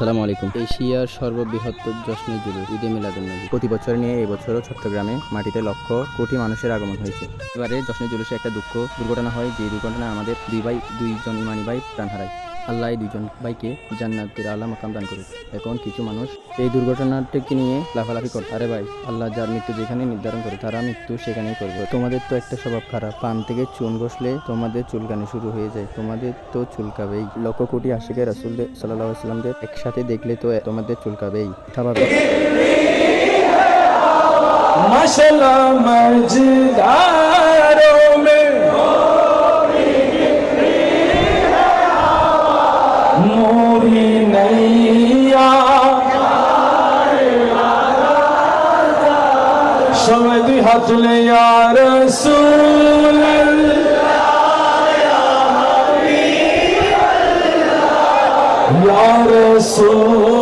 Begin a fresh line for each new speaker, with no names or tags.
সালামু আলাইকুম। এশিয়ার সর্ববৃহত্তর জশ্নে জুলুস, ঈদে মিলাদুন্নবী প্রতি বছর নিয়ে এই বছরও চট্টগ্রামে মাটিতে লক্ষ কোটি মানুষের আগমন হয়েছে। এবারে জশ্নে জুলুসে একটা দুঃখ দুর্ঘটনা হয় যে দুর্ঘটনায় আমাদের দুই ভাই, দুইজন ইমানি ভাই প্রাণ হারায়। আল্লাহ দুজন ভাইকে জান্নাতের আলা মাকাম দান করুক। এখন কিছু মানুষ এই দুর্ঘটনাটিকে নিয়ে লাফালাফি করে আরে ভাই, আল্লাহ যার মৃত্যু যেখানে নির্ধারণ করে, তারা মৃত্যু সেখানেই করবে। তোমাদের তো একটা স্বভাব খারাপ। পান থেকে চুন ঘষলে তোমাদের চুলকানি শুরু হয়ে যায়। তোমাদের তো চুলকাবেই। লক্ষ কোটি আশিকে রাসুল সাল্লাহ আসলামদের একসাথে দেখলে তো তোমাদের চুলকাবেই। স্বাভাবিক
মাসাল্লাহ मोरी नैया समझ हाथ ले यार रसूल या रसूल